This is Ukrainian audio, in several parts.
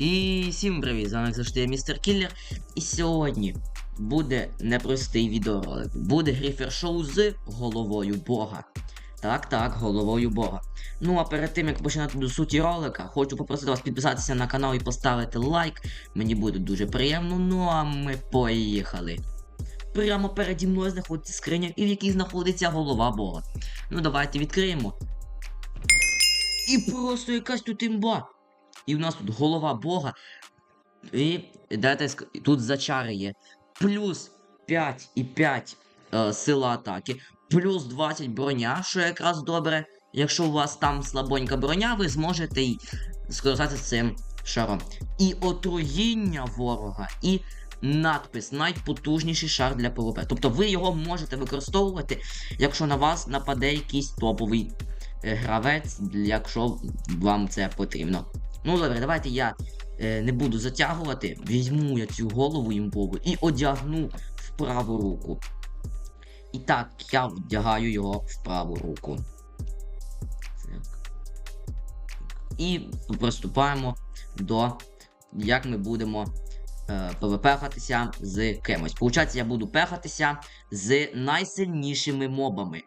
І всім привіт, з вами як завжди містер Кіллер. І сьогодні буде непростий відеоролик. Буде гріфер шоу з головою Бога. Так, так, головою Бога. Ну а перед тим як починати до суті ролика, хочу попросити вас підписатися на канал і поставити лайк. Мені буде дуже приємно. Ну а ми поїхали. Прямо переді мною знаходиться скриня, і в якій знаходиться голова Бога. Ну давайте відкриємо. І просто якась тут імба. І в нас тут голова Бога. І дайте тут зачари. Плюс 5 і 5 е, сила атаки, плюс 20 броня, що якраз добре. Якщо у вас там слабонька броня, ви зможете й скористатися цим шаром. І отруєння ворога, і надпис найпотужніший шар для ПВП. Тобто ви його можете використовувати, якщо на вас нападе якийсь топовий е, гравець, якщо вам це потрібно. Ну добре, давайте я е, не буду затягувати. Візьму я цю голову імбову і одягну в праву руку. І так, я вдягаю його в праву руку. Так. І приступаємо до як ми будемо е, з кимось. Получається, я буду пехатися з найсильнішими мобами.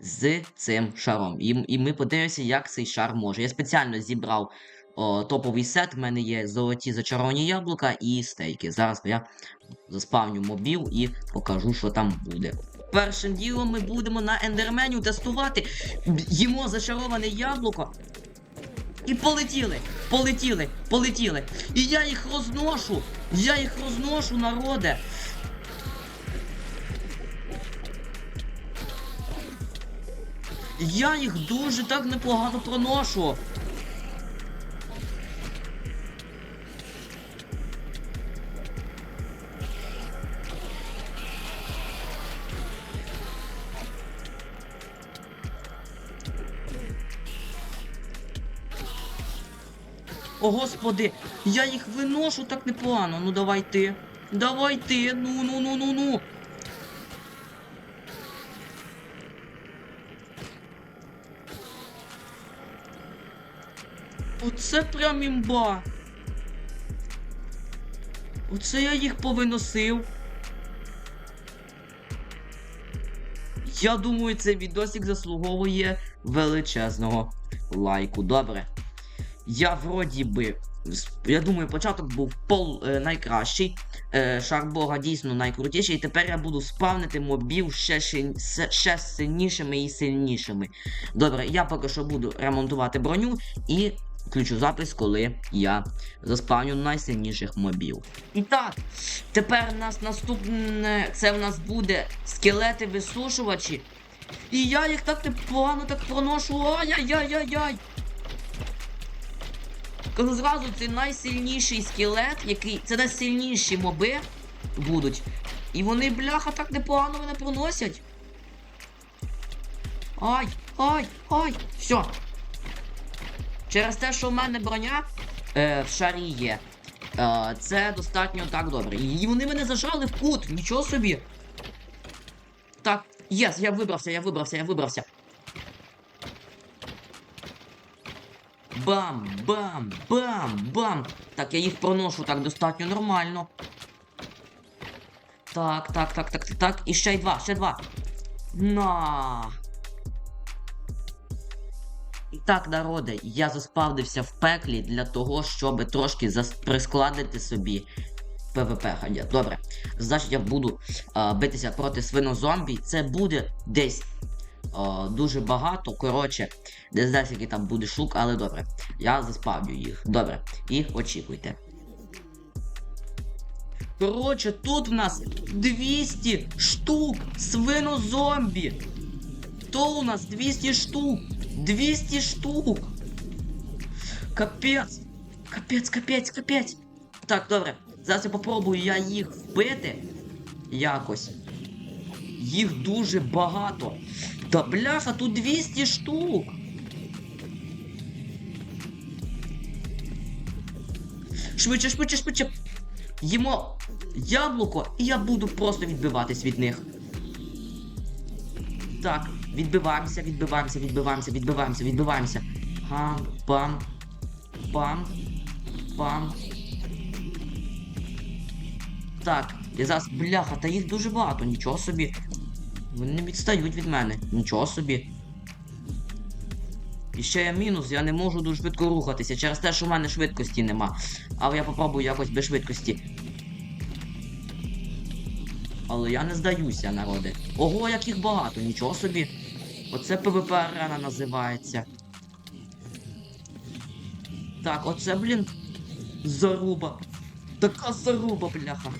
З цим шаром. І, і ми подивимося, як цей шар може. Я спеціально зібрав о, топовий сет. В мене є золоті зачаровані яблука і стейки. Зараз я заспавню мобів і покажу, що там буде. Першим ділом ми будемо на ендерменю тестувати. Їмо зачароване яблуко. І полетіли, полетіли, полетіли. І я їх розношу. Я їх розношу, народе. Я їх дуже так непогано проношу. О, господи, я їх виношу так непогано. Ну давай ти. Давай ти. Ну ну ну ну ну. Оце прям імба. Оце я їх повиносив. Я думаю, цей відосик заслуговує величезного лайку. Добре. Я вроді би. Я думаю, початок був пол е, найкращий. Е, шар Бога дійсно найкрутіший. І тепер я буду спавнити мобів ще, ще сильнішими і сильнішими. Добре, я поки що буду ремонтувати броню і включу запис, коли я заспавню найсильніших мобів. І так, тепер у нас наступне. Це в нас буде скелети висушувачі. І я їх так непогано так проношу. Ай-яй-яй-яй-яй! Кажу зразу, це найсильніший скелет, який. Це найсильніші моби будуть. І вони, бляха, так непогано мене проносять. Ай, ай, ай! Все. Через те, що в мене броня е, в шарі є. Е, це достатньо так добре. І вони мене зажали в кут, нічого собі. Так, єс, я вибрався, я вибрався, я вибрався. Бам, бам, бам, бам. Так, я їх проношу так достатньо нормально. Так, так, так, так, так. І ще й два, ще два. На. І так, народи, я заспавдився в пеклі для того, щоб трошки прискладити собі ПВП ходя. Добре. Значить, я буду а, битися проти свинозомбі. Це буде десь а, дуже багато. Коротше, не знаю, який там буде шук, але добре. Я заспавню їх. Добре. І очікуйте. Коротше, тут в нас 200 штук свинозомбі. То у нас 200 штук. 200 штук. Капець. Капець, капець, капець. Так, добре. Зараз я попробую я їх вбити. Якось. Їх дуже багато. Та бляха, тут 200 штук. Швидше, швидше, швидше. Їмо яблуко, і я буду просто відбиватись від них. Так, відбиваємося, відбиваємося, відбиваємося, відбиваємося, відбиваємося. Гам, пам, пам, пам, Так, я зараз, бляха, та їх дуже багато, нічого собі. Вони не відстають від мене, нічого собі. І ще є мінус, я не можу дуже швидко рухатися через те, що в мене швидкості нема. Але я попробую якось без швидкості. Але я не здаюся, народи. Ого, як їх багато, нічого собі. Оце ПВП арена називається. Так, оце, блін. Заруба. Така заруба, бляха.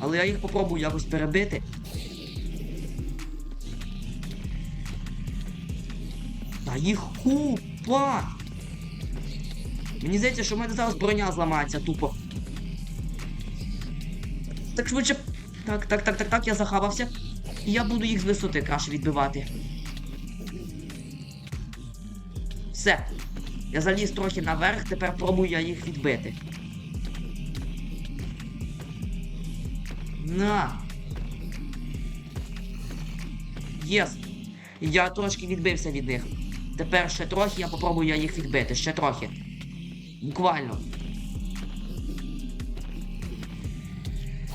Але я їх попробую якось перебити. Та їх купа! Мені здається, що в мене зараз броня зламається тупо. Так швидше. Так, так, так, так, так, я захавався. І я буду їх з висоти краще відбивати. Все. Я заліз трохи наверх, тепер пробую я їх відбити. На. Єс. Я трошки відбився від них. Тепер ще трохи я попробую їх відбити. Ще трохи. Буквально.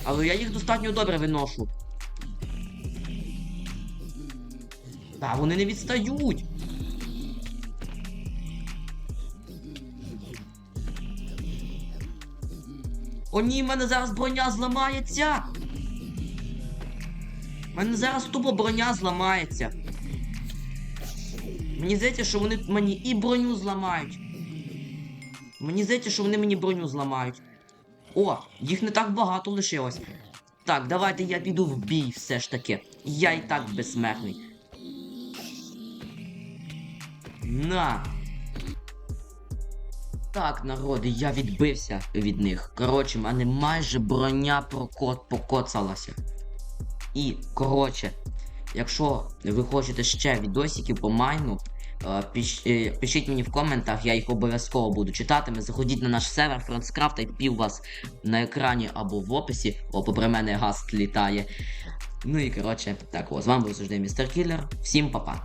Але я їх достатньо добре виношу. Та вони не відстають. О ні, в мене зараз броня зламається. У мене зараз тупо броня зламається. Мені здається, що вони мені і броню зламають. Мені здається, що вони мені броню зламають. О, їх не так багато лишилось. Так, давайте я піду в бій все ж таки. Я і так безсмертний. На. Так, народи, я відбився від них. Коротше, в мене майже броня прокот покоцалася. І, коротше, якщо ви хочете ще відосиків по майну, е, піш, е, пишіть мені в коментах, я їх обов'язково буду читати. Заходіть на наш сервер Фронтскрафт, і пів вас на екрані або в описі. О, попри мене гаст літає. Ну і коротше, так, о, з вами був завжди містер Кіллер. Всім па-па.